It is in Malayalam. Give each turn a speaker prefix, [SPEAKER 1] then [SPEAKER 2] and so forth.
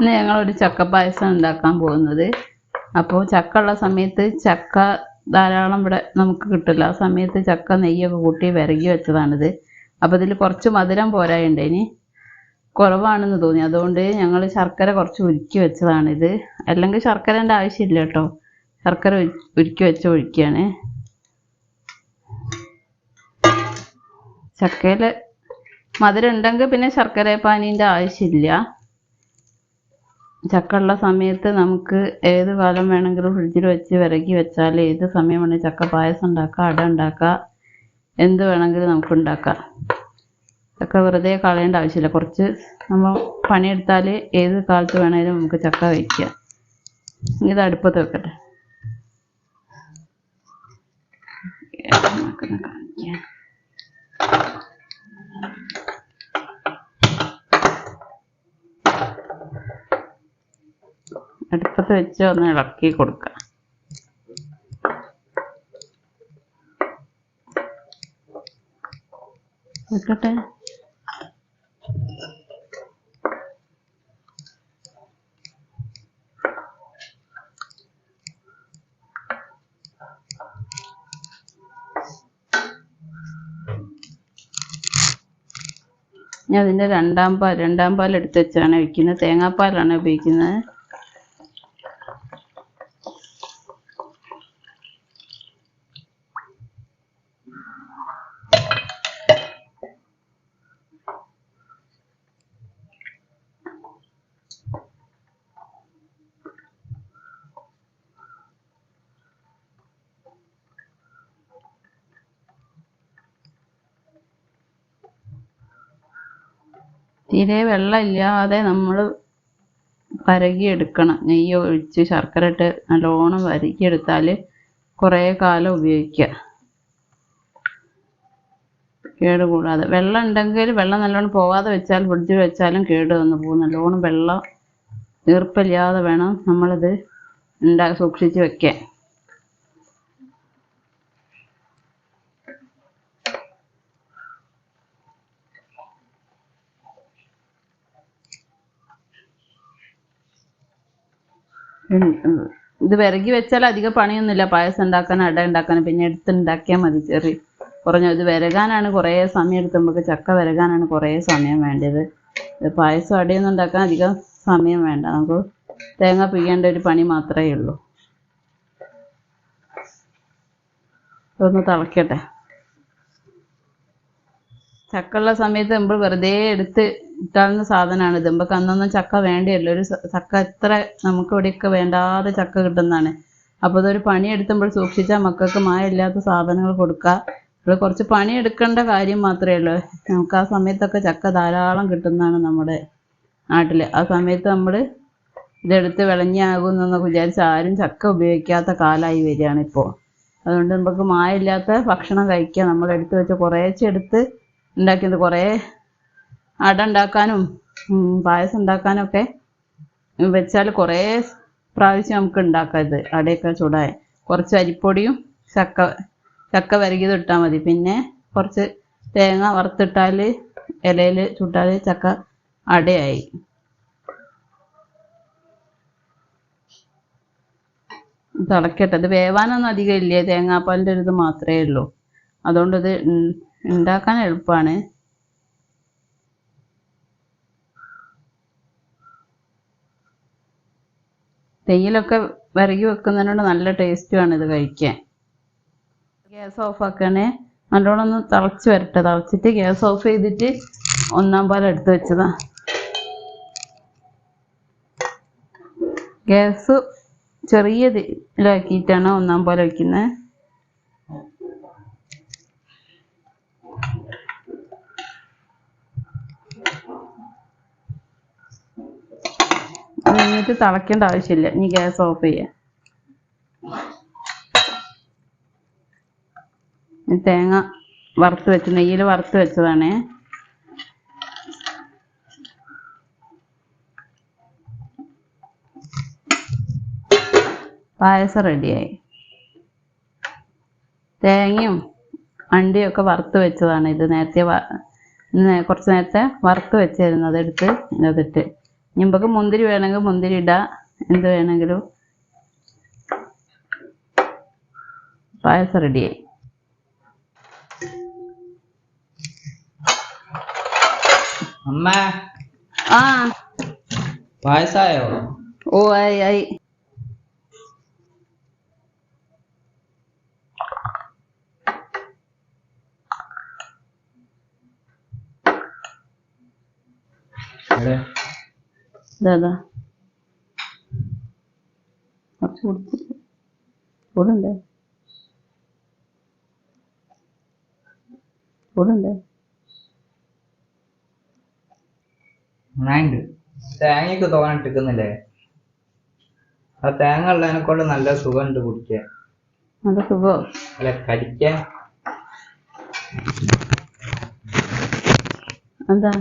[SPEAKER 1] ഇന്ന് ഞങ്ങളൊരു ചക്ക പായസം ഉണ്ടാക്കാൻ പോകുന്നത്. അപ്പോൾ ചക്ക ഉള്ള സമയത്ത് ചക്ക ധാരാളം ഇവിടെ നമുക്ക് കിട്ടില്ല. ആ സമയത്ത് ചക്ക നെയ്യൊക്കെ കൂട്ടി വിരകി വെച്ചതാണിത്. അപ്പോൾ ഇതിൽ കുറച്ച് മധുരം പോരായുണ്ടേനി കുറവാണെന്ന് തോന്നി. അതുകൊണ്ട് ഞങ്ങൾ ശർക്കര കുറച്ച് ഉരുക്കി വെച്ചതാണിത്. അല്ലെങ്കിൽ ശർക്കരേന്റെ ആവശ്യമില്ല കേട്ടോ. ശർക്കര ഉരുക്കി വെച്ച് ഒഴിക്കുകയാണ് ചക്കയിൽ മധുരം ഉണ്ടെങ്കിൽ പിന്നെ ശർക്കര പാനീന്റെ ആവശ്യമില്ല. ചക്ക ഉള്ള സമയത്ത് നമുക്ക് ഏത് കാലം വേണമെങ്കിലും ഫ്രിഡ്ജിൽ വെച്ച് വിറകി വെച്ചാൽ ഏത് സമയം വേണമെങ്കിൽ ചക്ക പായസം ഉണ്ടാക്കാം അട ഉണ്ടാക്കാം എന്ത് വേണമെങ്കിലും നമുക്ക് ഉണ്ടാക്കാം. ചക്ക വെറുതെ കളയേണ്ട ആവശ്യമില്ല. കുറച്ച് നമ്മൾ പണിയെടുത്താൽ ഏത് കാലത്ത് വേണമെങ്കിലും നമുക്ക് ചക്ക വയ്ക്കാം. ഇത് അടുപ്പത്ത് വെക്കട്ടെ. അടുപ്പത്ത് വെച്ച് ഒന്ന് ഇളക്കി കൊടുക്കുക വെക്കട്ടെ ഞാൻ അതിന്റെ രണ്ടാം പാൽ രണ്ടാം പാൽ എടുത്ത് വെച്ചാണ് വയ്ക്കുന്നത്. തേങ്ങാപ്പാലാണ് ഉപയോഗിക്കുന്നത്. തീരെ വെള്ളമില്ലാതെ നമ്മൾ പരകിയെടുക്കണം നെയ്യ് ഒഴിച്ച് ശർക്കര ഇട്ട് നല്ലോണം വരകിയെടുത്താൽ കുറേ കാലം ഉപയോഗിക്കുക. കേട് കൂടാതെ. വെള്ളം ഉണ്ടെങ്കിൽ വെള്ളം നല്ലോണം പോവാതെ വെച്ചാൽ ഫ്രിഡ്ജിൽ വെച്ചാലും കേട് വന്ന് പോകും. നല്ലോണം വെള്ളം ഈർപ്പില്ലാതെ വേണം നമ്മളിത് ഉണ്ടാ സൂക്ഷിച്ച് വെക്കാൻ. ഇത് വിറകി വെച്ചാൽ അധികം പണിയൊന്നുമില്ല. പായസം ഉണ്ടാക്കാൻ അട ഉണ്ടാക്കാൻ പിന്നെ എടുത്തുണ്ടാക്കിയാൽ മതി ചെറിയ കുറഞ്ഞ ഇത് വിരകാനാണ് കുറേ സമയം എടുത്ത് നമുക്ക് ചക്ക വിരകാനാണ് കുറേ സമയം വേണ്ടത്. ഇത് പായസം അടയൊന്നും ഉണ്ടാക്കാൻ അധികം സമയം വേണ്ട. നമുക്ക് തേങ്ങ പിഴിയേണ്ട ഒരു പണി മാത്രമേ ഉള്ളൂ. ഇതൊന്ന് തിളക്കട്ടെ. ചക്കുള്ള സമയത്ത് നമ്മൾ വെറുതെ എടുത്ത് ഇട്ടാവുന്ന സാധനമാണ് ഇത് നമുക്ക് അന്നൊന്നും ചക്ക വേണ്ടിയല്ലോ. ഒരു ചക്ക എത്ര നമുക്ക് ഇവിടെയൊക്കെ വേണ്ടാതെ ചക്ക കിട്ടുന്നതാണ്. അപ്പോൾ ഇതൊരു പണി എടുത്തുമ്പോൾ സൂക്ഷിച്ചാൽ മക്കൾക്ക് മായമില്ലാത്ത സാധനങ്ങൾ കൊടുക്കുക ഇവിടെ കുറച്ച് പണി എടുക്കേണ്ട കാര്യം മാത്രമേ ഉള്ളൂ. നമുക്ക് ആ സമയത്തൊക്കെ ചക്ക ധാരാളം കിട്ടുന്നതാണ് നമ്മുടെ നാട്ടിൽ ആ സമയത്ത് നമ്മൾ ഇതെടുത്ത് വിളഞ്ഞാകും എന്നൊക്കെ വിചാരിച്ച് ആരും ചക്ക ഉപയോഗിക്കാത്ത കാലമായി വരികയാണ് ഇപ്പോൾ അതുകൊണ്ട് നമുക്ക് മായമില്ലാത്ത ഭക്ഷണം കഴിക്കാം. നമ്മൾ എടുത്ത് വെച്ച് കുറേശ്ശെ എടുത്ത് ഉണ്ടാക്കിയത് കുറേ അട ഉണ്ടാക്കാനും പായസം ഉണ്ടാക്കാനും ഒക്കെ വെച്ചാൽ കുറേ പ്രാവശ്യം നമുക്ക് ഉണ്ടാക്കാം ഇത് അടയൊക്കെ ചൂടായി കുറച്ച് അരിപ്പൊടിയും ചക്ക ചക്ക വരകിയത് ഇട്ടാൽ മതി. പിന്നെ കുറച്ച് തേങ്ങ വറുത്തിട്ടാൽ ഇലയിൽ ചുട്ടാൽ ചക്ക അടയായി. തിളക്കട്ടെ. ഇത് വേവാനൊന്നും അധികം ഇല്ല. തേങ്ങാപ്പാലിന്റെ ഒരു ഇത് മാത്രമേ ഉള്ളൂ. അതുകൊണ്ട് ഇത് ഉണ്ടാക്കാൻ എളുപ്പമാണ്. തേയിലൊക്കെ വിറകി വെക്കുന്നതിനോട് നല്ല ടേസ്റ്റുമാണ് ഇത് കഴിക്കാൻ. ഗ്യാസ് ഓഫ് ആക്കണേ നല്ലോണം ഒന്ന് തിളച്ച് വരട്ടെ. തിളച്ചിട്ട് ഗ്യാസ് ഓഫ് ചെയ്തിട്ട് ഒന്നാം പാൽ എടുത്ത് വെച്ചതാ. ഗ്യാസ് ചെറിയ ഇതിലാക്കിയിട്ടാണ് ഒന്നാം പാൽ വയ്ക്കുന്നത് അത് തിളക്കേണ്ട ആവശ്യമില്ല. ഇനി ഗ്യാസ് ഓഫ് ചെയ്യാം. തേങ്ങ വറുത്ത് വെച്ച് നെയ്യിൽ വറുത്ത് വെച്ചതാണേ. പായസം റെഡിയായി. തേങ്ങയും അണ്ടിയൊക്കെ വറുത്ത് വെച്ചതാണ് ഇത് നേരത്തെ കുറച്ച് നേരത്തെ വറുത്ത് വെച്ചിരുന്നത് എടുത്ത് ഇതിനകത്തിട്ട് ഇമ്പക്ക് മുന്തിരി വേണമെങ്കിൽ മുന്തിരി ഇടാം. എന്ത് വേണമെങ്കിലും. പായസം റെഡിയായി
[SPEAKER 2] അമ്മ.
[SPEAKER 1] ആ.
[SPEAKER 2] പായസായോ?
[SPEAKER 1] ഓ ആയി ആയി? ഇതാ കുറച്ച് കൊടുത്തു ചൂടുണ്ടേ ചൂടുണ്ടേ
[SPEAKER 2] തേങ്ങയൊക്കെ തോനെ ആ തേങ്ങ ഉള്ളതിനെ കൊണ്ട് നല്ല സുഖമുണ്ട് കുടിക്കാൻ.
[SPEAKER 1] നല്ല സുഖം.
[SPEAKER 2] അല്ല കടിക്കാൻ.
[SPEAKER 1] എന്താ?